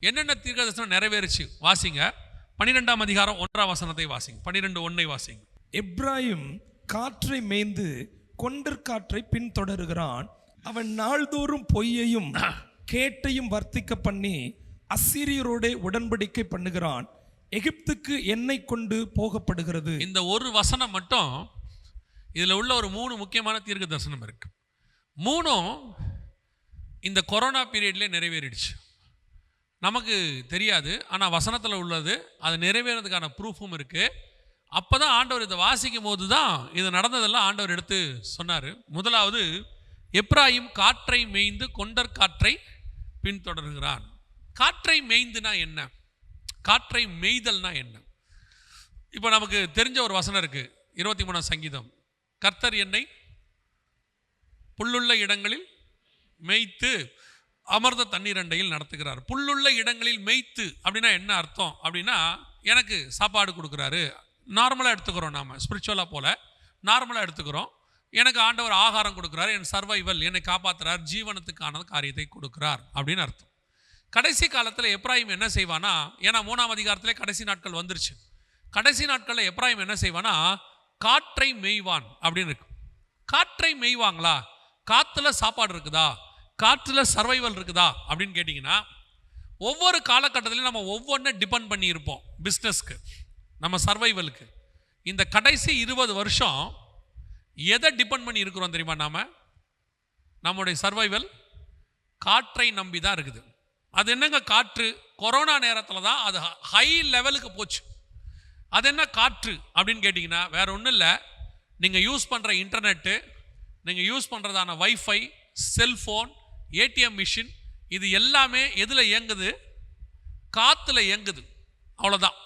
என்னென்ன தீர்க்கதரிசனம் நிறைவேறுச்சு? வாசிங்க. பன்னிரெண்டாம் அதிகாரம் ஒன்றாம் வசனத்தை வாசிங்க. பன்னிரெண்டு ஒன்னை வாசிங்க. எப்ராயிம் காற்றை மேய்ந்து கொண்டற்காற்றை பின்தொடருகிறான். அவன் நாள்தோறும் பொய்யையும் கேட்டையும் வர்த்திக்க பண்ணி அசீரியரோடே உடன்படிக்கை பண்ணுகிறான். எகிப்துக்கு எண்ணெய் கொண்டு போகப்படுகிறது. இந்த ஒரு வசனம் மட்டும் இதில் உள்ள ஒரு மூணு முக்கியமான தீர்க்க தரிசனம் இருக்கு. மூணும் இந்த கொரோனா பீரியட்லேயே நிறைவேறிடுச்சு. நமக்கு தெரியாது ஆனால் வசனத்தில் உள்ளது அது நிறைவேறதுக்கான ப்ரூஃபும் இருக்குது அப்போ தான் ஆண்டவர் இதை வாசிக்கும் போது தான் இது நடந்ததெல்லாம் ஆண்டவர் எடுத்து சொன்னார். முதலாவது எப்ராஹிம் காற்றை மேய்ந்து கொண்டர் காற்றை பின்தொடர்கிறான். காற்றை மேய்ந்துனா என்ன? காற்றை மேய்தல்னா என்ன? இப்போ நமக்கு தெரிஞ்ச ஒரு வசனம் இருக்குது இருபத்தி மூணாம் சங்கீதம். கர்த்தர் என்னை புல்லுள்ள இடங்களில் மேய்த்து அமர்ந்த தண்ணீரண்டையில் நடத்துகிறார். புல்லுள்ள இடங்களில் மெய்த்து அப்படின்னா என்ன அர்த்தம்? அப்படின்னா எனக்கு சாப்பாடு கொடுக்குறாரு. நார்மலாக எடுத்துக்கிறோம் நாம் ஸ்பிரிச்சுவலாக போல். நார்மலாக எடுத்துக்கிறோம். எனக்கு ஆண்டவர் ஆகாரம் கொடுக்குறாரு என் சர்வைவல் என்னை காப்பாற்றுறார் ஜீவனத்துக்கான காரியத்தை கொடுக்குறார் அப்படின்னு அர்த்தம். கடைசி காலத்தில் எப்ராஹிம் என்ன செய்வானா ஏன்னா மூணாம் அதிகாரத்திலே கடைசி நாட்கள் வந்துருச்சு. கடைசி நாட்களில் எப்ராஹிம் என்ன செய்வானா காற்றை மெய்வான் அப்படின்னு இருக்கு. காற்றை மெய்வாங்களா? காற்றுல சாப்பாடு இருக்குதா? காற்றில் சர்வைவல் இருக்குதா அப்படின்னு கேட்டிங்கன்னா ஒவ்வொரு காலகட்டத்திலையும் நம்ம ஒவ்வொன்றும் டிபெண்ட் பண்ணியிருப்போம் பிஸ்னஸ்க்கு நம்ம சர்வைவலுக்கு இந்த கடைசி இருபது வருஷம் எதை டிபெண்ட் பண்ணி இருக்கிறோம் தெரியுமா நாம்? நம்முடைய சர்வைவல் காற்றை நம்பி தான் இருக்குது. அது என்னங்க காற்று? கொரோனா நேரத்தில் தான் அது ஹை லெவலுக்கு போச்சு. அது என்ன காற்று அப்படின்னு கேட்டிங்கன்னா வேற ஒன்றும் இல்லை. நீங்கள் யூஸ் பண்ணுற இன்டர்நெட்டு நீங்கள் யூஸ் பண்ணுறதான வைஃபை செல்ஃபோன் ஏடிஎம் மிஷின் இது எல்லாமே எதில் இயங்குது? காற்றுல இயங்குது. அவ்வளோதான்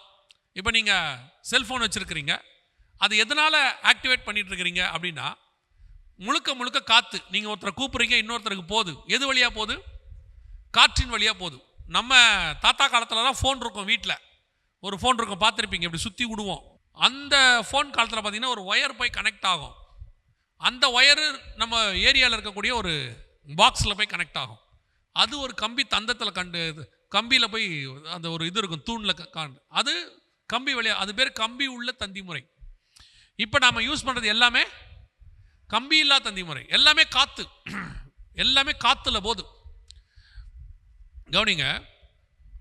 இப்போ நீங்கள் செல்ஃபோன் வச்சுருக்கிறீங்க. அது எதனால் ஆக்டிவேட் பண்ணிகிட்டு இருக்கிறீங்க அப்படின்னா முழுக்க முழுக்க காற்று நீங்கள் ஒருத்தரை கூப்பிட்றீங்க இன்னொருத்தருக்கு போகுது. எது வழியாக போகுது? காற்றின் வழியாக போகுது. நம்ம தாத்தா காலத்தில் தான் ஃபோன் இருக்கும் வீட்டில் ஒரு ஃபோன் இருக்கும் பார்த்துருப்பீங்க. இப்படி சுற்றி விடுவோம். அந்த ஃபோன் காலத்தில் பார்த்தீங்கன்னா ஒரு ஒயர் போய் கனெக்ட் ஆகும். அந்த ஒயரு நம்ம ஏரியாவில் இருக்கக்கூடிய ஒரு பாக்ஸில் போய் கனெக்ட் ஆகும். அது ஒரு கம்பி தந்தத்தில் கண்டு கம்பியில் போய் அந்த ஒரு இது இருக்கும் தூணில் காண்டு அது கம்பி வழியாக அது பேர் கம்பி உள்ள தந்தி முறை. இப்போ நாம் யூஸ் பண்ணுறது எல்லாமே கம்பி இல்லா தந்தி முறை. எல்லாமே காற்று எல்லாமே காற்றுல போது. கவனிங்க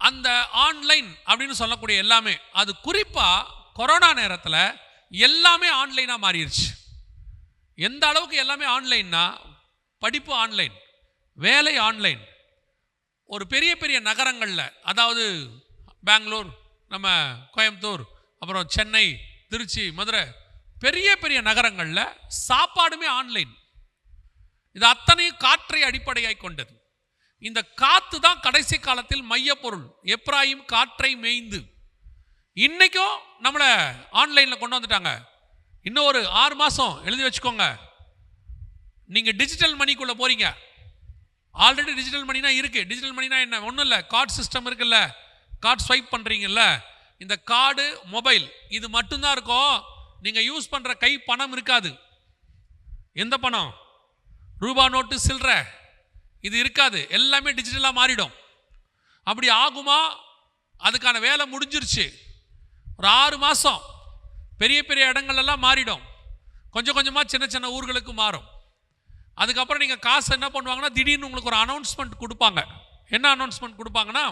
அந்த ஆன்லைன் அப்படின்னு சொல்லக்கூடிய எல்லாமே அது குறிப்பாக கொரோனா நேரத்தில் எல்லாமே ஆன்லைனாக மாறிடுச்சு எந்த அளவுக்கு எல்லாமே ஆன்லைன்னா படிப்பு ஆன்லைன் வேலை ஆன்லைன். ஒரு பெரிய பெரிய நகரங்களில் அதாவது பெங்களூர் நம்ம கோயம்புத்தூர் அப்புறம் சென்னை திருச்சி மதுரை பெரிய பெரிய நகரங்களில் சாப்பாடுமே ஆன்லைன். இது அத்தனையும் காற்றை அடிப்படையாய் கொண்டது. இந்த காத்து தான் கடைசி காலத்தில் மையப்பொருள் எப்ராஹிம் காற்றை மேய்ந்து. இன்றைக்கும் நம்மளை ஆன்லைனில் கொண்டு வந்துட்டாங்க. இன்னும் ஒரு ஆறு மாதம் எழுதி வச்சுக்கோங்க. நீங்கள் டிஜிட்டல் மணிக்குள்ளே போகிறீங்க ஆல்ரெடி டிஜிட்டல் மணினா இருக்குது டிஜிட்டல் மணினா என்ன? ஒன்றும் இல்லை. கார்டு சிஸ்டம் இருக்குல்ல. கார்டு ஸ்வைப் பண்ணுறீங்கல்ல இந்த கார்டு மொபைல் இது மட்டும்தான் இருக்கும். நீங்கள் யூஸ் பண்ணுற கை பணம் இருக்காது. எந்த பணம்? ரூபா நோட்டு சில்லற. இது இருக்காது. எல்லாமே டிஜிட்டலாக மாறிடும். அப்படி ஆகுமா? அதுக்கான வேலை முடிஞ்சிருச்சு. ஒரு ஆறு மாதம் பெரிய பெரிய இடங்கள்லாம் மாறிடும். கொஞ்சம் கொஞ்சமாக சின்ன சின்ன ஊர்களுக்கு மாறும். அதுக்கப்புறம் நீங்கள் காசு என்ன பண்ணுவாங்கன்னா திடீர்னு உங்களுக்கு ஒரு அனௌன்ஸ்மெண்ட் கொடுப்பாங்க. என்ன அனௌன்ஸ்மெண்ட் கொடுப்பாங்கன்னா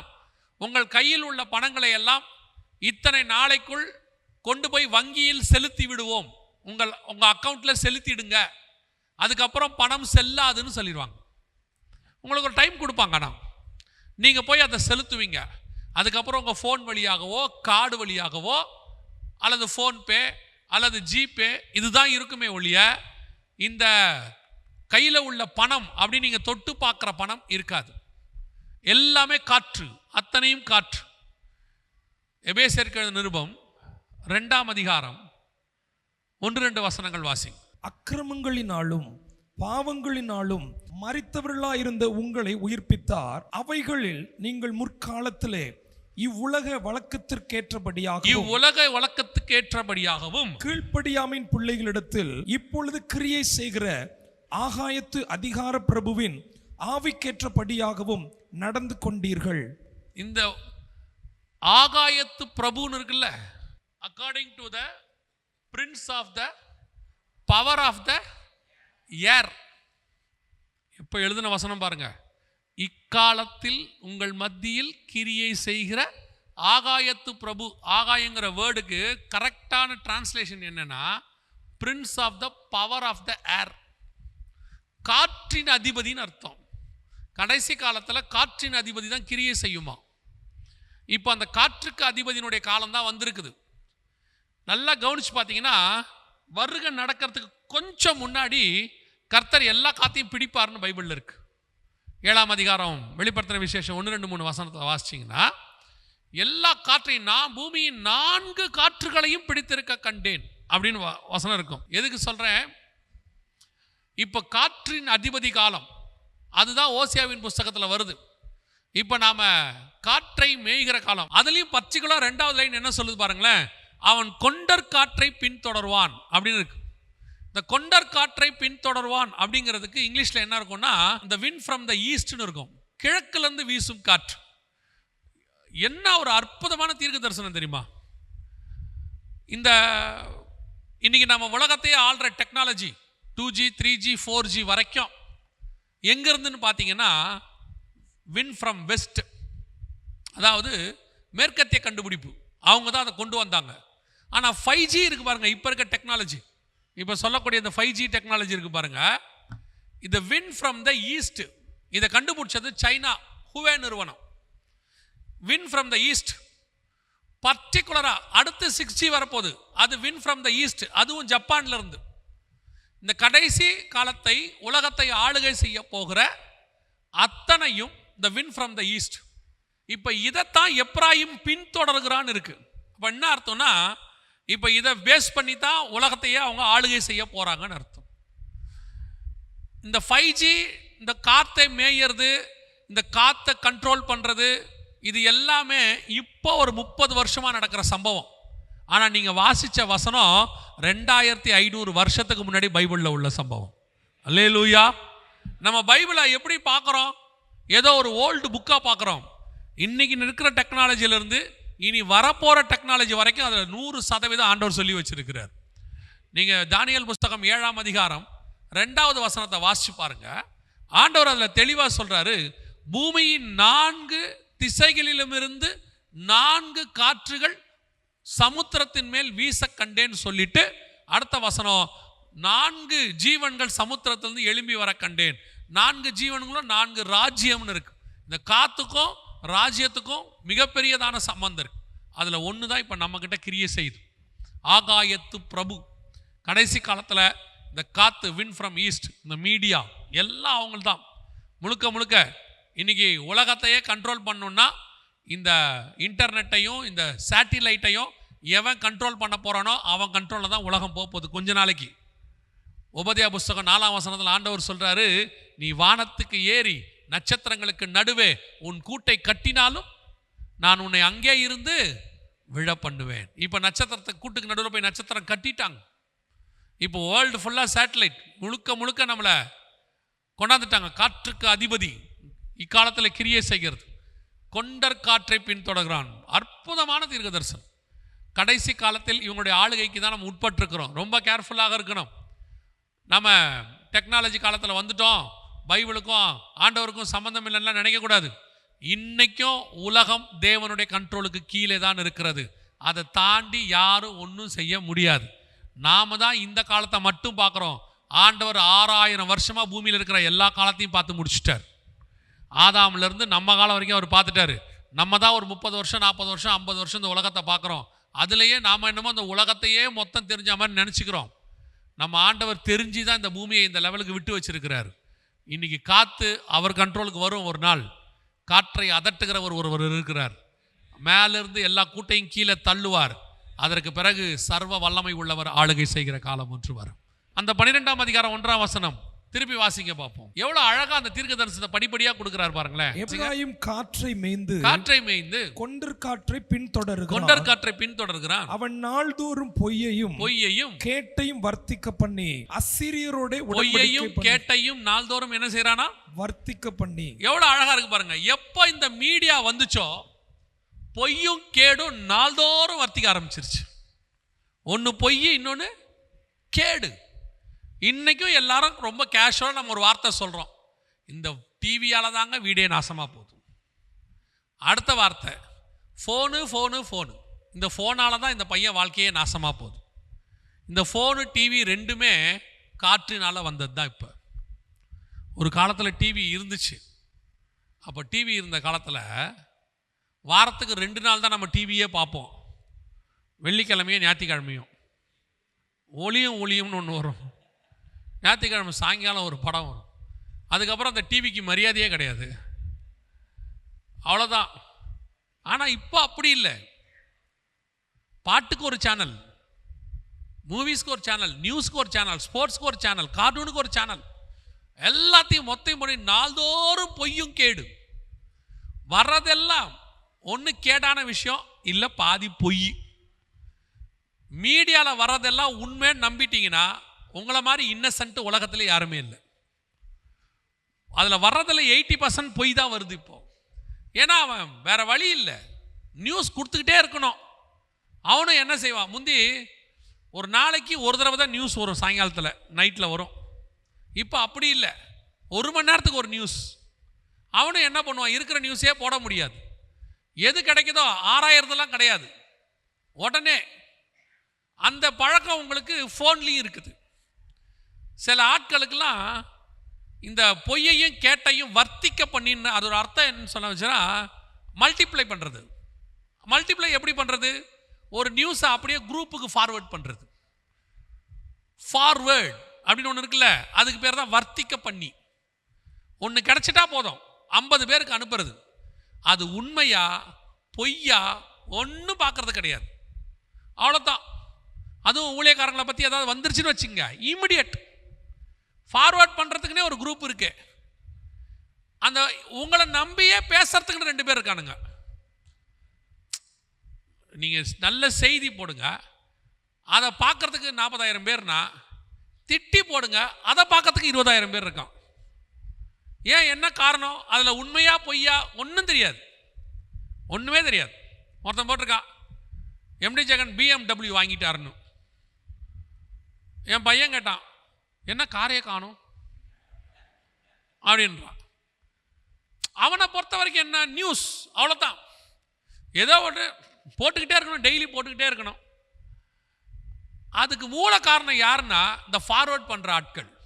உங்கள் கையில் உள்ள பணங்களை எல்லாம் இத்தனை நாளைக்குள் கொண்டு போய் வங்கியில் செலுத்தி விடுவோம். உங்கள் உங்கள் அக்கௌண்ட்டில் செலுத்திடுங்க. அதுக்கப்புறம் பணம் செல்லாதுன்னு சொல்லிடுவாங்க. உங்களுக்கு ஒரு டைம் கொடுப்பாங்க ஆனால் நீங்கள் போய் அதை செலுத்துவீங்க. அதுக்கப்புறம் உங்கள் ஃபோன் வழியாகவோ கார்டு வழியாகவோ அல்லது ஃபோன்பே அல்லது ஜிபே இதுதான் இருக்குமே ஒழிய இந்த கையில் உள்ள பணம் அப்படின்னு நீங்கள் தொட்டு பார்க்குற பணம் இருக்காது. எல்லாமே காற்று அத்தனையும் காற்று. எழுதின நிருபம் ரெண்டாம் அதிகாரம் ஒன்று ரெண்டு வசனங்கள் வாசி அக்கிரமங்களினாலும் பாவங்களினாலும் மறித்தவர்களாயிருந்த உங்களை உயிர்ப்பித்தார். அவைகளில் நீங்கள் முற்காலத்திலே இவ்வுலக வழக்கத்திற்கேற்றபடியாக இவ்வுலக வழக்கத்துக்கு ஏற்றபடியாகவும் கீழ்ப்படியாமின் பிள்ளைகளிடத்தில் இப்பொழுது கிரியை செய்கிற ஆகாயத்து அதிகார பிரபுவின் ஆவிக்கேற்றபடியாகவும் நடந்து கொண்டீர்கள். இந்த ஆகாயத்து பிரபுன்னு இருக்குல்ல according to the prince of the power of the air இப்போ எழுதின வசனம் பாருங்க. இக்காலத்தில் உங்கள் மத்தியில் கிரியை செய்கிற ஆகாயத்து பிரபு ஆகாயங்கிற வேர்டுக்கு கரெக்டான டிரான்ஸ்லேஷன் என்னன்னா prince of the power of the air காற்றின் அதிபதின்னு அர்த்தம். கடைசி காலத்தில் காற்றின் அதிபதி தான் கிரியை செய்யுமா. இப்போ அந்த காற்றுக்கு அதிபதியினுடைய காலம் தான் வந்திருக்குது. நல்லா கவனிச்சு பார்த்தீங்கன்னா வருகை நடக்கிறதுக்கு கொஞ்சம் முன்னாடி கர்த்தர் எல்லா காத்தையும் பிடிப்பார்னு பைபிளில் இருக்கு. ஏழாம் அதிகாரம் வெளிப்படுத்தின விசேஷம் ஒன்று ரெண்டு மூணு வசனத்தை வாசிச்சிங்கன்னா எல்லா காற்றையும் நான் பூமியின் நான்கு காற்றுகளையும் பிடித்திருக்க கண்டேன் அப்படின்னு வ- வசனம் இருக்கும். எதுக்கு சொல்கிறேன் இப்போ காற்றின் அதிபதி காலம். அதுதான் ஓசியாவின் புஸ்தகத்தில் வருது. இப்போ நாம் காற்றை மேய்கிற காலம். அதுலேயும் பர்டிகுலர் ரெண்டாவது லைன் என்ன சொல்லுது பாருங்களேன். அவன் கொண்டர் காற்றை பின்தொடர்வான் அப்படின்னு இருக்கு. இந்த கொண்டர் காற்றை பின்தொடர்வான் அப்படிங்கிறதுக்கு இங்கிலீஷில் என்ன இருக்கும்னா இந்த வின் ஃப்ரம் த ஈஸ்ட்னு இருக்கும். கிழக்குலேருந்து வீசும் காற்று. என்ன ஒரு அற்புதமான தீர்க்க தரிசனம் தெரியுமா? இந்த இன்னைக்கு நம்ம உலகத்தையே ஆள்ற technology two G three G four G வரைக்கும் எங்கேருந்துன்னு பார்த்தீங்கன்னா வின் ஃப்ரம் வெஸ்ட் அதாவது மேற்கத்திய கண்டுபிடிப்பு. அவங்க தான் அதை கொண்டு வந்தாங்க. ஆனால் ஃபைவ் ஜி இருக்குது பாருங்க இப்போ இருக்க டெக்னாலஜி இப்போ சொல்லக்கூடிய இந்த ஃபைவ் ஜி டெக்னாலஜி இருக்குது பாருங்கள் இந்த வின் ஃப்ரம் த ஈஸ்ட் இதை கண்டுபிடிச்சது சைனா ஹுவே நிறுவனம். வின் ஃப்ரம் த ஈஸ்ட் பர்டிகுலராக அடுத்து சிக்ஸ் ஜி வரப்போகுது. அது வின் ஃப்ரம் த ஈஸ்ட் அதுவும் ஜப்பான்லேருந்து இருந்து. இந்த கடைசி காலத்தை உலகத்தை ஆளுகை செய்ய போகிற அத்தனையும் the wind from the east இப்போ இதைத்தான் எப்ராயும் பின்தொடர்கிறான்னு இருக்கு. அப்போ என்ன அர்த்தம்னா இப்போ இதை பேஸ் பண்ணி தான் உலகத்தையே அவங்க ஆளுகை செய்ய போகிறாங்கன்னு அர்த்தம். இந்த ஃபைவ் ஜி இந்த காற்றை மேயறது இந்த காற்றை கண்ட்ரோல் பண்ணுறது இது எல்லாமே இப்போ ஒரு முப்பது வருஷமாக நடக்கிற சம்பவம். ஆனால் நீங்கள் வாசித்த வசனம் ரெண்டாயிரத்தி ஐநூறு வருஷத்துக்கு முன்னாடி பைபிளில் உள்ள சம்பவம். அல்லே லூயா நம்ம பைபிளை எப்படி பார்க்குறோம்? ஏதோ ஒரு ஓல்டு புக்காக பார்க்குறோம். இன்னைக்கு இருக்கிற டெக்னாலஜியிலேருந்து இனி வரப்போகிற டெக்னாலஜி வரைக்கும் அதில் நூறு சதவீதம் ஆண்டவர் சொல்லி வச்சுருக்கிறார். நீங்கள் தானியல் புஸ்தகம் ஏழாம் அதிகாரம் ரெண்டாவது வசனத்தை வாசித்து பாருங்க. ஆண்டவர் அதில் தெளிவாக சொல்கிறாரு பூமியின் நான்கு திசைகளிலுமிருந்து நான்கு காற்றுகள் சமுத்திரத்தின் மேல் வீச கண்டேன்னு சொல்லிட்டு அடுத்த வசனம் நான்கு ஜீவன்கள் சமுத்திரத்திலிருந்து எழும்பி வர கண்டேன். நான்கு ஜீவன்களும் நான்கு ராஜ்யம்னு இருக்கு. இந்த காத்துக்கும் ராஜ்யத்துக்கும் மிகப்பெரியதான சம்பந்தம் இருக்கு. அதில் ஒன்று தான் இப்போ நம்மக்கிட்ட கிரியை செய்யுது. ஆகாயத்து பிரபு. கடைசி காலத்தில் இந்த காத்து வின் ஃப்ரம் ஈஸ்ட் இந்த மீடியா எல்லாம் அவங்கள்தான். முழுக்க முழுக்க இன்னைக்கு உலகத்தையே கண்ட்ரோல் பண்ணணும்னா இந்த இன்டர்நெட்டையும் இந்த சேட்டிலைட்டையும் எவன் கண்ட்ரோல் பண்ண போகிறானோ அவன் கண்ட்ரோலில் தான் உலகம் போக போகுது கொஞ்ச நாளைக்கு. உபதயா புஸ்தகம் நாலாம் வசனத்தில் ஆண்டவர் சொல்கிறாரு நீ வானத்துக்கு ஏறி நட்சத்திரங்களுக்கு நடுவே உன் கூட்டை கட்டினாலும் நான் உன்னை அங்கே இருந்து விழ பண்ணுவேன். இப்போ நட்சத்திரத்தை கூட்டுக்கு நடுவில் போய் நட்சத்திரம் கட்டிட்டாங்க. இப்போ வேர்ல்டு ஃபுல்லாக சேட்டலைட் முழுக்க முழுக்க நம்மளை கொண்டாந்துட்டாங்க. காற்றுக்கு அதிபதி. இக்காலத்தில் கிரியை செய்கிறது. கொண்டர் காற்றை பின்தொடர்கிறான். அற்புதமான தீர்க்க தரிசனம் கடைசி காலத்தில் இவங்களுடைய ஆளுகைக்கு தான் நம்ம உட்பட்டிருக்கிறோம். ரொம்ப கேர்ஃபுல்லாக இருக்கணும். நம்ம டெக்னாலஜி காலத்தில் வந்துட்டோம். பைபிளுக்கும் ஆண்டவருக்கும் சம்மந்தம் இல்லைன்னா நினைக்கக்கூடாது. இன்றைக்கும் உலகம் தேவனுடைய கண்ட்ரோலுக்கு கீழே தான் இருக்கிறது. அதை தாண்டி யாரும் ஒன்றும் செய்ய முடியாது. நாம தான் இந்த காலத்தை மட்டும் பார்க்குறோம். ஆண்டவர் ஆறாயிரம் வருஷமாக பூமியில் இருக்கிற எல்லா காலத்தையும் பார்த்து முடிச்சிட்டார். ஆதாம்லேருந்து நம்ம காலம் வரைக்கும் அவர் பார்த்துட்டாரு. நம்ம தான் ஒரு முப்பது வருஷம் நாற்பது வருஷம் ஐம்பது வருஷம் இந்த உலகத்தை பார்க்குறோம். அதுலேயே நாம் என்னமோ அந்த உலகத்தையே மொத்தம் தெரிஞ்ச மாதிரி நினச்சிக்கிறோம். நம்ம ஆண்டவர் தெரிஞ்சு தான் இந்த பூமியை இந்த லெவலுக்கு விட்டு வச்சிருக்கிறார். இன்றைக்கி காற்று அவர் கண்ட்ரோலுக்கு வரும் ஒரு நாள். காற்றை அதட்டுகிறவர் ஒருவர் இருக்கிறார். மேலிருந்து எல்லா கூட்டையும் கீழே தள்ளுவார். அதற்கு பிறகு சர்வ வல்லமை உள்ளவர் ஆளுகை செய்கிற காலம் ஒன்று வரும். அந்த பன்னிரெண்டாம் அதிகாரம் ஒன்றாம் வசனம். திருப்பி வாசிங்க பார்ப்போம். எவ்வளவு அழகா அந்த தீர்க்க தரிசனத்தை படிப்படியா கொடுக்கிறார் பாருங்களேன். எப்ராயிம் காற்றை மேய்ந்து காற்றை மேய்ந்து கொண்டர் காற்றை பின்தொடருகிறான். கொண்டர் காற்றை பின்தொடர்கிறான். அவன் நாள்தோறும் பொய்யையும் பொய்யையும் கேட்டையும் வர்த்திக்க பண்ணி அசிரியரோட பொய்யையும் கேட்டையும் நாள்தோறும் என்ன செய்யறானா வர்த்திக்க பண்ணி எவ்வளவு அழகா இருக்கு பாருங்க. எப்போ இந்த மீடியா வந்துச்சோ பொய்யும் கேடும் நாள்தோறும் வர்த்திக்க ஆரம்பிச்சிருச்சு. ஒன்று பொய் இன்னொன்று கேடு. இன்றைக்கும் எல்லாரும் ரொம்ப கேஷுவலாக நம்ம ஒரு வார்த்தை சொல்கிறோம் இந்த டிவியால் தாங்க வீடே நாசமாக போகுது. அடுத்த வார்த்தை ஃபோனு ஃபோனு ஃபோனு இந்த ஃபோனால் தான் இந்த பையன் வாழ்க்கையே நாசமாக போகுது. இந்த ஃபோனு டிவி ரெண்டுமே காற்றினால் வந்தது தான் இப்போ. ஒரு காலத்தில் டிவி இருந்துச்சு. அப்போ டிவி இருந்த காலத்தில் வாரத்துக்கு ரெண்டு நாள் தான் நம்ம டிவியே பார்ப்போம். வெள்ளிக்கிழமையும் ஞாயிற்றுக்கிழமையும். ஒளியும் ஒளியும்னு ஒன்று வரும். ஞாயிற்றுக்கிழமை சாயங்காலம் ஒரு படம் வரும். அதுக்கப்புறம் அந்த டிவிக்கு மரியாதையே கிடையாது. அவ்வளோதான் ஆனால் இப்போ அப்படி இல்லை. பாட்டுக்கு ஒரு சேனல் மூவிஸ்க்கு ஒரு சேனல் நியூஸ்க்கு ஒரு சேனல் ஸ்போர்ட்ஸ்க்கு ஒரு சேனல் கார்ட்டூனுக்கு ஒரு சேனல் எல்லாத்தையும் மொத்தையும் பண்ணி நாள்தோறும் பொய்யும் கேடு. வர்றதெல்லாம் ஒன்று கேடான விஷயம் இல்லை பாதி பொய். மீடியாவில் வர்றதெல்லாம் உண்மைன்னு நம்பிட்டீங்கன்னா உங்களை மாதிரி இன்னசென்ட் உலகத்தில் யாருமே இல்லை. அதில் வர்றதில் எயிட்டி பர்சன்ட் பொய் தான் வருது இப்போ. ஏன்னா அவன் வேற வழி இல்லை. நியூஸ் கொடுத்துக்கிட்டே இருக்கணும். அவனும் என்ன செய்வான் முந்தி ஒரு நாளைக்கு ஒரு தடவை தான் நியூஸ் வரும் சாயங்காலத்தில் நைட்டில் வரும். இப்போ அப்படி இல்லை. ஒரு மணி நேரத்துக்கு ஒரு நியூஸ் அவனும் என்ன பண்ணுவான்? இருக்கிற நியூஸே போட முடியாது. எது கிடைக்குதோ ஆறாயிரத்துலாம் கிடையாது. உடனே அந்த பழக்கம் உங்களுக்கு ஃபோன்லேயும் இருக்குது. சில ஆட்களுக்கெல்லாம் இந்த பொய்யையும் கேட்டையும் வர்த்திக்க பண்ணின்னு அதோட அர்த்தம் என்ன சொல்ல வச்சுன்னா மல்டிப்ளை பண்ணுறது மல்டிப்ளை எப்படி பண்ணுறது ஒரு நியூஸை அப்படியே குரூப்புக்கு ஃபார்வேர்ட் பண்ணுறது ஃபார்வேர்ட் அப்படின்னு ஒன்று இருக்குல்ல அதுக்கு பேர் தான் வர்த்திக்க பண்ணி. ஒன்று கிடச்சிட்டா போதும். ஐம்பது பேருக்கு அனுப்புறது. அது உண்மையா பொய்யா ஒன்றும் பார்க்கறது கிடையாது. அவ்வளோதான் அதுவும் ஊழியக்காரங்களை பற்றி ஏதாவது வந்துருச்சுன்னு வச்சுங்க. இமிடியட் ஃபார்வேர்ட் பண்ணுறதுக்குனே ஒரு குரூப் இருக்கு. அந்த உங்களை நம்பியே பேசுறதுக்குன்னு ரெண்டு பேர் இருக்கானுங்க. நீங்கள் நல்ல செய்தி போடுங்க. அதை பார்க்குறதுக்கு நாற்பதாயிரம் பேர்னா திட்டி போடுங்க. அதை பார்க்கறதுக்கு இருபதாயிரம் பேர் இருக்கான். ஏன் என்ன காரணம்? அதில் உண்மையா பொய்யா ஒன்றும் தெரியாது. ஒன்றுமே தெரியாது. ஒருத்தன் போட்டிருக்கான். எம்டி ஜெகன் பிஎம்டபிள்யூ வாங்கிட்டாருன்னு. என் பையன் கேட்டான் என்ன காரையை காணும்? அப்படின்றான். அவனை பொறுத்த வரைக்கும் என்ன? நியூஸ் அவ்வளோதான் ஏதோ ஒன்று போட்டுக்கிட்டே இருக்கணும் டெய்லி போட்டுக்கிட்டே இருக்கணும். அதுக்கு மூல காரணம் யாருன்னா இந்த ஃபார்வேர்ட் பண்ணுற ஆட்கள்.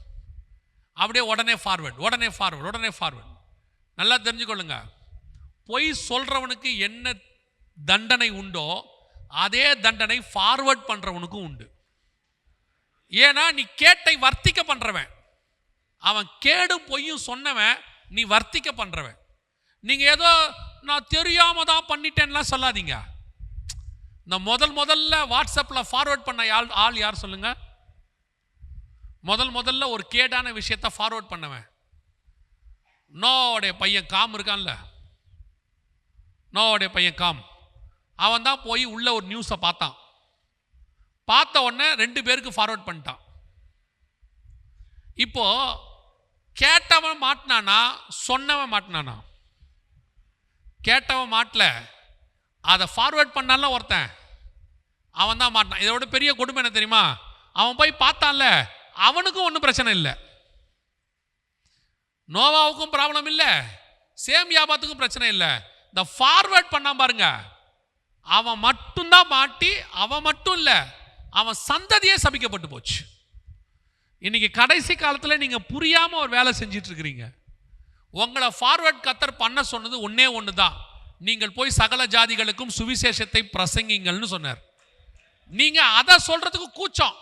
அப்படியே உடனே ஃபார்வேர்ட் உடனே ஃபார்வேர்ட் உடனே ஃபார்வேர்ட் நல்லா தெரிஞ்சுக்கொள்ளுங்க. பொய் சொல்கிறவனுக்கு என்ன தண்டனை உண்டோ அதே தண்டனை ஃபார்வேர்ட் பண்ணுறவனுக்கும் உண்டு. ஏன்னா நீ கேட்டை வர்த்திக்க பண்ணுறவன் அவன் கேடும் பொய்யும் சொன்னவன் நீ வர்த்திக்க பண்ணுறவன் நீங்கள் ஏதோ நான் தெரியாமல் தான் பண்ணிட்டேன்லாம் சொல்லாதீங்க. இந்த முதல் முதல்ல வாட்ஸ்அப்பில் ஃபார்வேர்ட் பண்ண ஆள் ஆள் யார் சொல்லுங்க? முதல் முதல்ல ஒரு கேடான விஷயத்த ஃபார்வேர்ட் பண்ணவன். நோவோடைய பையன் காம் இருக்கான்ல? நோவோடைய பையன் காம். அவன் தான் போய் உள்ள ஒரு நியூஸை பார்த்தான். பார்த்த உடனே ரெண்டு பேருக்கு ஃபார்வர்ட் பண்ணிட்டான். இப்போ கேட்டவன் மாட்டினானா? சொன்னவன் மாட்டினானா? கேட்டவன் மாட்டல. அதை ஃபார்வர்ட் பண்ணால ஒருத்தன். அவன் தான் மாட்டினான். இதோட பெரிய கொடுமை என்ன தெரியுமா? அவன் போய் பார்த்தான்ல. அவனுக்கும் ஒன்றும் பிரச்சனை இல்லை. நோவாவுக்கும் ப்ராப்ளம் இல்லை. சேம் வியாபாரத்துக்கும் பிரச்சனை இல்லை. இந்த ஃபார்வேர்ட் பண்ணான் பாருங்க. அவன் மட்டும்தான் மாட்டி அவன் மட்டும் இல்லை. அவன் சந்ததியே சபிக்கப்பட்டு போச்சு. இன்னைக்கு கடைசி காலத்தில் நீங்கள் புரியாமல் ஒரு வேலை செஞ்சிட்டு இருக்கிறீங்க. உங்களை ஃபார்வர்ட் கத்தர் பண்ண சொன்னது ஒன்றே ஒன்று தான் நீங்கள் போய் சகல ஜாதிகளுக்கும் சுவிசேஷத்தை பிரசங்கிங்கள்னு சொன்னார். நீங்கள் அதை சொல்கிறதுக்கு கூச்சம்.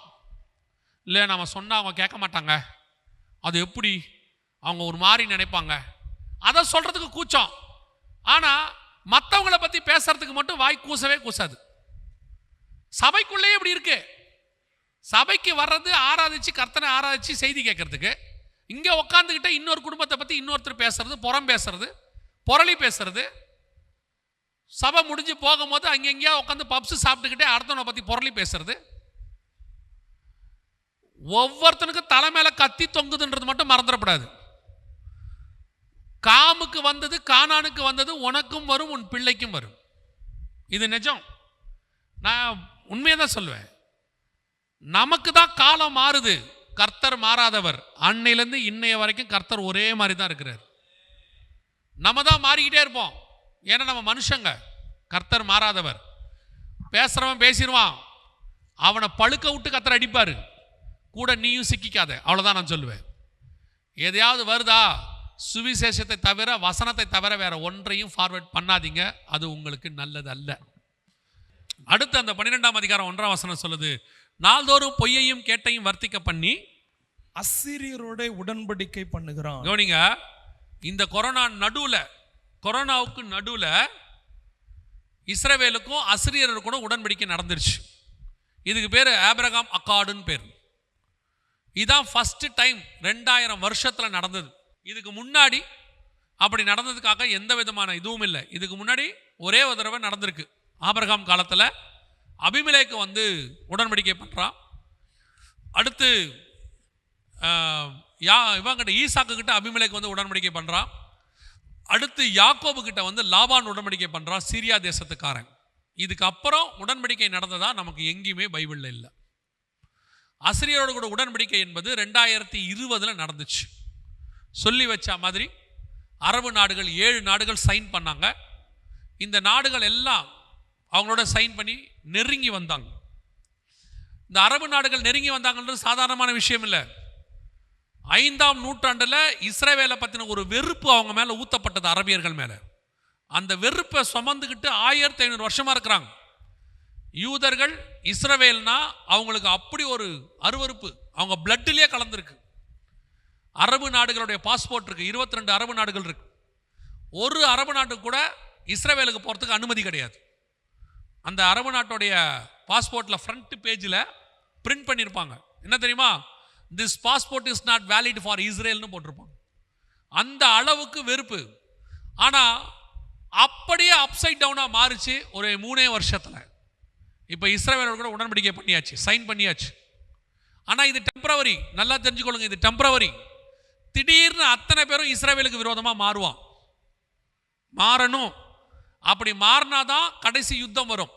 இல்லை நம்ம சொன்னால் அவங்க கேட்க மாட்டாங்க. அது எப்படி? அவங்க ஒரு மாதிரி நினைப்பாங்க. அதை சொல்கிறதுக்கு கூச்சம். ஆனால் மற்றவங்கள பற்றி பேசுறதுக்கு மட்டும் வாய் கூசவே கூசாது. சபைக்குள்ளேயே இப்படி இருக்கு? சபைக்கு வர்றது ஆராதிச்சு கர்த்தனை ஆராதிச்சு செய்தி கேட்கறதுக்கு இங்கே உக்காந்துக்கிட்ட இன்னொரு குடும்பத்தை பற்றி இன்னொருத்தர் பேசுறது புறம் பேசுறது புரளி பேசுறது. சபை முடிஞ்சு போகும்போது அங்கெங்கேயா உட்காந்து பப்ஸ் சாப்பிட்டுக்கிட்டே அடுத்தவனை பற்றி புரளி பேசுறது. ஒவ்வொருத்தனுக்கும் தலை மேலே கத்தி தொங்குதுன்றது மட்டும் மறந்துடக்கூடாது. காமுக்கு வந்தது கானானுக்கு வந்தது உனக்கும் வரும் உன் பிள்ளைக்கும் வரும். இது நிஜம். நான் உண்மையை தான் சொல்லுவேன். நமக்கு தான் காலம் மாறுது. கர்த்தர் மாறாதவர். அன்னையிலேருந்து இன்னைய வரைக்கும் கர்த்தர் ஒரே மாதிரி தான் இருக்கிறார். நம்ம தான் மாறிக்கிட்டே இருப்போம். ஏன்னா நம்ம மனுஷங்க. கர்த்தர் மாறாதவர். பேசுகிறவன் பேசிடுவான். அவனை பழுக்க விட்டு கத்தரை அடிப்பார். கூட நீயும் சிக்கிக்காத. அவ்வளோதான் நான் சொல்லுவேன். எதையாவது வருதா? சுவிசேஷத்தை தவிர வசனத்தை தவிர வேற ஒன்றையும் ஃபார்வர்ட் பண்ணாதீங்க. அது உங்களுக்கு நல்லது அல்ல அடுத்து அந்த பன்னிரெண்டாம் அதிகாரம் ஒன்றாம் வசனம் சொல்லுது நாள்தோறும் பொய்யையும் கேட்டையும் வர்த்திக்க பண்ணி அசிரியரோட உடன்படிக்கை பண்ணுகிறான். கவனிங்க இந்த கொரோனா நடுவுல கொரோனாவுக்கு நடுவுல இஸ்ரவேலுக்கும் அசிரியருக்கும் உடன்படிக்கை நடந்துருச்சு. இதுக்கு பேர் ஆபிரகாம் அக்காடுன்னு பேர். இதான் ஃபர்ஸ்ட் டைம் ரெண்டாயிரம் வருஷத்துல நடந்தது. இதுக்கு முன்னாடி அப்படி நடந்ததுக்காக எந்த விதமான இதுவும் இல்லை. இதுக்கு முன்னாடி ஒரே ஒரு தடவை நடந்திருக்கு. ஆபிரகாம் காலத்தில் அபிமலேக்கு வந்து உடன்படிக்கை பண்ணுறான் அடுத்து யா இவங்கிட்ட ஈசாக்கு கிட்ட அபிமலேக்கு வந்து உடன்படிக்கை பண்ணுறான் அடுத்து யாக்கோபு கிட்ட வந்து லாபான் உடன்படிக்கை பண்ணுறான் சீரியா தேசத்துக்காரன். இதுக்கு அப்புறம் உடன்படிக்கை நடந்ததாக நமக்கு எங்கேயுமே பைபிளில் இல்லை. ஆசிரியரோட கூட உடன்படிக்கை என்பது ரெண்டாயிரத்தி இருபதில் நடந்துச்சு. சொல்லி வச்ச மாதிரி அரபு நாடுகள் ஏழு நாடுகள் சைன் பண்ணாங்க. இந்த நாடுகள் எல்லாம் அவங்களோட சைன் பண்ணி நெருங்கி வந்தாங்க. இந்த அரபு நாடுகள் நெருங்கி வந்தாங்கன்றது சாதாரணமான விஷயம் இல்லை. ஐந்தாம் நூற்றாண்டில் இஸ்ரேவேலை பற்றின ஒரு வெறுப்பு அவங்க மேலே ஊத்தப்பட்டது அரபியர்கள் மேலே. அந்த வெறுப்பை சுமந்துக்கிட்டு ஆயிரத்தி ஐநூறு வருஷமாக இருக்கிறாங்க. யூதர்கள் இஸ்ரவேல்னா அவங்களுக்கு அப்படி ஒரு அருவருப்பு. அவங்க பிளட்டிலே கலந்துருக்கு. அரபு நாடுகளுடைய பாஸ்போர்ட் இருக்குது இருபத்தி ரெண்டு அரபு நாடுகள் இருக்கு. ஒரு அரபு நாட்டுக்கு கூட இஸ்ரேவேலுக்கு போகிறதுக்கு அனுமதி கிடையாது. அந்த அரபு நாட்டுடைய பாஸ்போர்ட்டில் ஃப்ரண்ட் பேஜில் பிரிண்ட் பண்ணியிருப்பாங்க என்ன தெரியுமா? This passport is not valid for இஸ்ரேல்னு போட்டிருப்பாங்க. அந்த அளவுக்கு வெறுப்பு. ஆனால் அப்படியே அப்சைட் டவுனாக மாறிச்சு ஒரு மூணே வருஷத்தில். இப்போ இஸ்ரேவேலோட கூட உடன்படிக்கை பண்ணியாச்சு சைன் பண்ணியாச்சு. ஆனால் இது டெம்பரவரி நல்லா தெரிஞ்சுக்கொள்ளுங்க இது டெம்பரவரி திடீர்னு அத்தனை பேரும் இஸ்ரேலுக்கு விரோதமாக மாறுவான். மாறணும். அப்படி மாறினாதான் கடைசி யுத்தம் வரும்.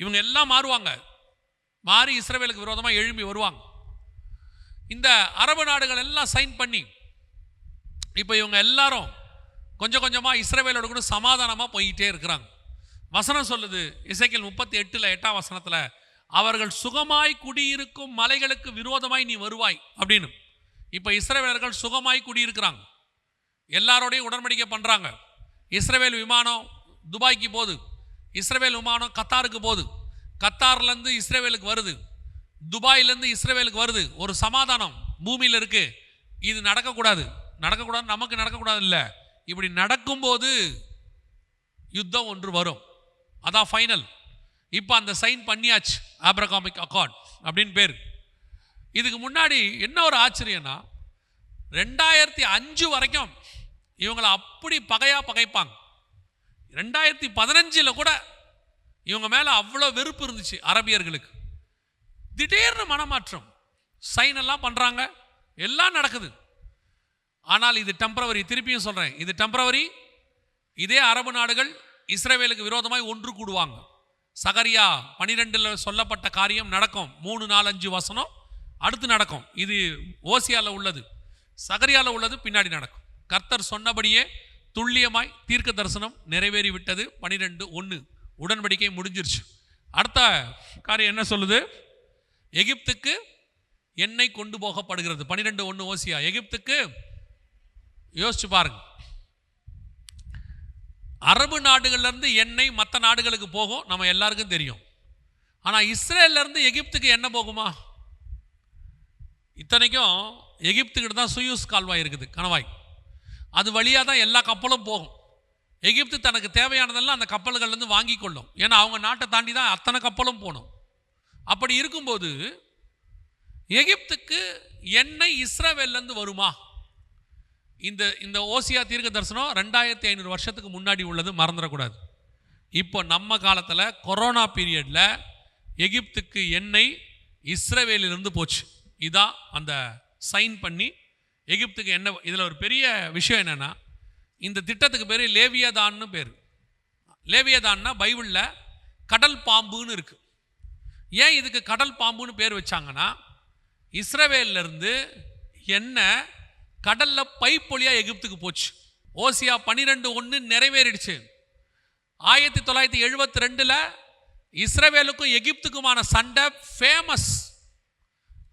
இவங்க எல்லாம் மாறுவாங்க. மாறி இஸ்ரேலுக்கு விரோதமாக எழும்பி வருவாங்க. இந்த அரபு நாடுகள் எல்லாம் சைன் பண்ணி இப்போ இவங்க எல்லாரும் கொஞ்சம் கொஞ்சமாக இஸ்ரேவேலோட கூட சமாதானமாக போயிட்டே இருக்கிறாங்க. வசனம் சொல்லுது இசைக்கல் முப்பத்தி எட்டில் எட்டாம் வசனத்தில் அவர்கள் சுகமாய் குடியிருக்கும் மலைகளுக்கு விரோதமாய் நீ வருவாய் அப்படின்னு. இப்போ இஸ்ரேவேலர்கள் சுகமாய் குடியிருக்கிறாங்க. எல்லாரோடையும் உடன்படிக்கை பண்ணுறாங்க இஸ்ரேவேல் விமானம் துபாய்க்கு போகுது. இஸ்ரேவேல் விமானம் கத்தாருக்கு போகுது. கத்தார்லேருந்து இஸ்ரேவேலுக்கு வருது. துபாயிலேருந்து இஸ்ரேவேலுக்கு வருது. ஒரு சமாதானம் பூமியில் இருக்குது இது நடக்கக்கூடாது. நடக்கக்கூடாது நமக்கு நடக்கக்கூடாது இல்லை இப்படி நடக்கும்போது யுத்தம் ஒன்று வரும். அதான் ஃபைனல் இப்போ அந்த சைன் பண்ணியாச்சு. ஆப்ரகாமிக் அக்கார்ட் அப்படின்னு பேர். இதுக்கு முன்னாடி என்ன ஒரு ஆச்சரியம்னா ரெண்டாயிரத்தி அஞ்சு வரைக்கும் இவங்களை அப்படி பகையாக பகைப்பாங்க. ரெண்டாயிரத்தி பதினஞ்சில் கூட இவங்க மேலே அவ்வளோ வெறுப்பு இருந்துச்சு அரபியர்களுக்கு. திடீர்னு மனமாற்றம். சைன் எல்லாம் பண்ணுறாங்க எல்லாம் நடக்குது. ஆனால் இது டெம்பரவரி திருப்பியும் சொல்கிறேன் இது டெம்பரவரி இதே அரபு நாடுகள் இஸ்ரேவேலுக்கு விரோதமாய் ஒன்று கூடுவாங்க. சகரியா பனிரெண்டில் சொல்லப்பட்ட காரியம் நடக்கும். மூணு நாலு அஞ்சு வசனம் அடுத்து நடக்கும். இது ஓசியாவில் உள்ளது. சகரியாவில் உள்ளது பின்னாடி நடக்கும். கர்த்தர் சொன்னபடியே துல்லியமாய் தீர்க்க தரிசனம் நிறைவேறிவிட்டது. பனிரெண்டு ஒன்று உடன்படிக்கை முடிஞ்சிருச்சு. அடுத்த காரியம் என்ன சொல்லுது? எகிப்துக்கு எண்ணெய் கொண்டு போகப்படுகிறது. பனிரெண்டு ஒன்று ஓசியா. எகிப்துக்கு யோசிச்சு பாருங்க. அரபு நாடுகள்லேருந்து எண்ணெய் மற்ற நாடுகளுக்கு போகும் நம்ம எல்லாருக்கும் தெரியும். ஆனால் இஸ்ரேல்ல இருந்து எகிப்துக்கு என்ன போகுமா? இத்தனைக்கும் எகிப்துக்கிட்ட தான் சுயூஸ் கால்வாய் இருக்குது கணவாய். அது வழியாக தான் எல்லா கப்பலும் போகும். எகிப்து தனக்கு தேவையானதெல்லாம் அந்த கப்பல்கள்லேருந்து வாங்கி கொள்ளும். ஏன்னா அவங்க நாட்டை தாண்டி தான் அத்தனை கப்பலும் போகணும். அப்படி இருக்கும்போது எகிப்துக்கு எண்ணெய் இஸ்ரவேல்லேருந்து வருமா? இந்த இந்த ஓசியா தீர்க்க தரிசனம் ரெண்டாயிரத்தி ஐநூறு வருஷத்துக்கு முன்னாடி உள்ளது மறந்துடக்கூடாது. இப்போ நம்ம காலத்தில் கொரோனா பீரியடில் எகிப்துக்கு எண்ணெய் இஸ்ரவேலிலிருந்து போச்சு. இதான் அந்த சைன் பண்ணி எகிப்துக்கு என்ன இதில் ஒரு பெரிய விஷயம் என்னென்னா இந்த திட்டத்துக்கு பேர் லேவியதான்னு பேர். லேவியதான்னா பைபிளில் கடல் பாம்புன்னு இருக்குது ஏன் இதுக்கு கடல் பாம்புன்னு பேர் வச்சாங்கன்னா இஸ்ரவேலேருந்து என்ன கடலில் பைப்பொழியாக எகிப்துக்கு போச்சு. ஓசியா பன்னிரெண்டு ஒன்று நிறைவேறிடுச்சு. ஆயிரத்தி தொள்ளாயிரத்தி எழுபத்தி ரெண்டில் இஸ்ரவேலுக்கும் எகிப்துக்குமான சண்டை ஃபேமஸ்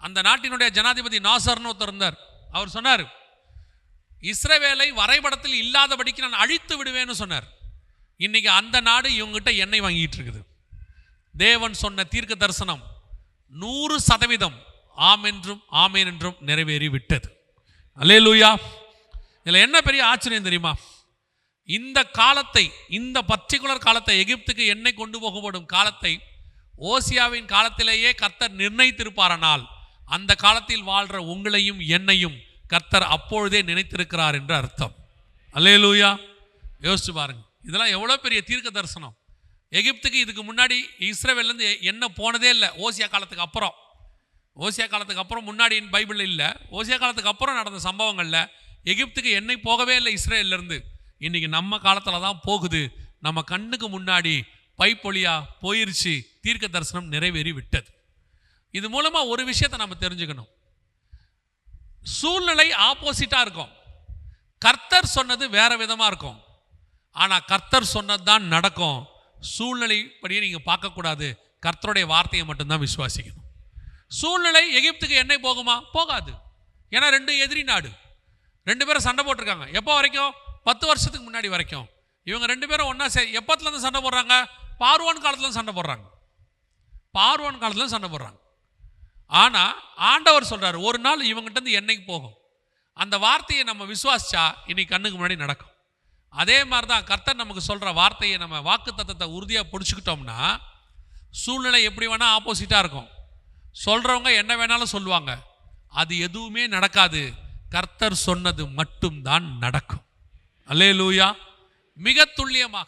அந்த நாட்டினுடைய ஜனாதிபதி நாசர்னு ஒருத்தர் இருந்தார். அவர் சொன்னார் இஸ்ரவேலை வரைபடத்தில் இல்லாதபடிக்கு நான் அழித்து விடுவேன்னு சொன்னார். இன்னைக்கு அந்த நாடு இவங்ககிட்ட எண்ணெய் வாங்கிட்டு இருக்குது. தேவன் சொன்ன தீர்க்க தரிசனம் நூறு சதவீதம் ஆம் என்றும் ஆமேன் என்றும் நிறைவேறி விட்டது. அலே லூயா இதில் என்ன பெரிய ஆச்சரியம் தெரியுமா? இந்த காலத்தை இந்த பர்டிகுலர் காலத்தை எகிப்துக்கு எண்ணெய் கொண்டு போகப்படும் காலத்தை ஓசியாவின் காலத்திலேயே கர்த்தர் நிர்ணயித்திருப்பாரனால் அந்த காலத்தில் வாழ்கிற உங்களையும் என்னையும் கர்த்தர் அப்பொழுதே நினைத்திருக்கிறார் என்று அர்த்தம். அல்லேலூயா. யோசிச்சு பாருங்க. இதெல்லாம் எவ்வளோ பெரிய தீர்க்க தரிசனம். எகிப்துக்கு இதுக்கு முன்னாடி இஸ்ரேவேலேருந்து என்ன போனதே இல்லை. ஓசியா காலத்துக்கு அப்புறம். ஓசியா காலத்துக்கு அப்புறம் முன்னாடி பைபிள் இல்லை. ஓசியா காலத்துக்கு அப்புறம் நடந்த சம்பவங்களில் எகிப்துக்கு என்னை போகவே இல்லை இஸ்ரேலேருந்து இன்னைக்கு நம்ம காலத்தில் தான் போகுது. நம்ம கண்ணுக்கு முன்னாடி பைப்பொழியாக போயிருச்சு. தீர்க்க தரிசனம் நிறைவேறி விட்டது இது மூலமாக ஒரு விஷயத்தை நம்ம தெரிஞ்சுக்கணும். சூழ்நிலை ஆப்போசிட்டாக இருக்கும். கர்த்தர் சொன்னது வேறு விதமாக இருக்கும். ஆனால் கர்த்தர் சொன்னது தான் நடக்கும் சூழ்நிலைப்படியே நீங்கள் பார்க்கக்கூடாது. கர்த்தருடைய வார்த்தையை மட்டும்தான் விசுவாசிக்கணும். சூழ்நிலை எகிப்துக்கு எண்ணெய் போகுமா? போகாது. ஏன்னா ரெண்டு எதிரி நாடு. ரெண்டு பேரும் சண்டை போட்டிருக்காங்க. எப்போ வரைக்கும்? பத்து வருஷத்துக்கு முன்னாடி வரைக்கும். இவங்க ரெண்டு பேரும் ஒன்றா சே எப்பத்துலேருந்து சண்டை போடுறாங்க? பார்வான் காலத்துலேருந்து சண்டை போடுறாங்க. பார்வான் காலத்துலேருந்து சண்டை போடுறாங்க. ஆனால் ஆண்டவர் சொல்றாரு ஒரு நாள் இவங்ககிட்ட இருந்து என்னைக்கு போகும்? அந்த வார்த்தையை நம்ம விசுவாசிச்சா இன்னைக்கு கண்ணுக்கு முன்னாடி நடக்கும். அதே மாதிரி தான் கர்த்தர் நமக்கு சொல்கிற வார்த்தையை நம்ம வாக்கு தத்தத்தை உறுதியாக பிடிச்சிக்கிட்டோம்னா சூழ்நிலை எப்படி வேணால் ஆப்போசிட்டாக இருக்கும். சொல்கிறவங்க என்ன வேணாலும் சொல்லுவாங்க. அது எதுவுமே நடக்காது. கர்த்தர் சொன்னது மட்டும்தான் நடக்கும். அல்லேலூயா. மிக துல்லியமாக.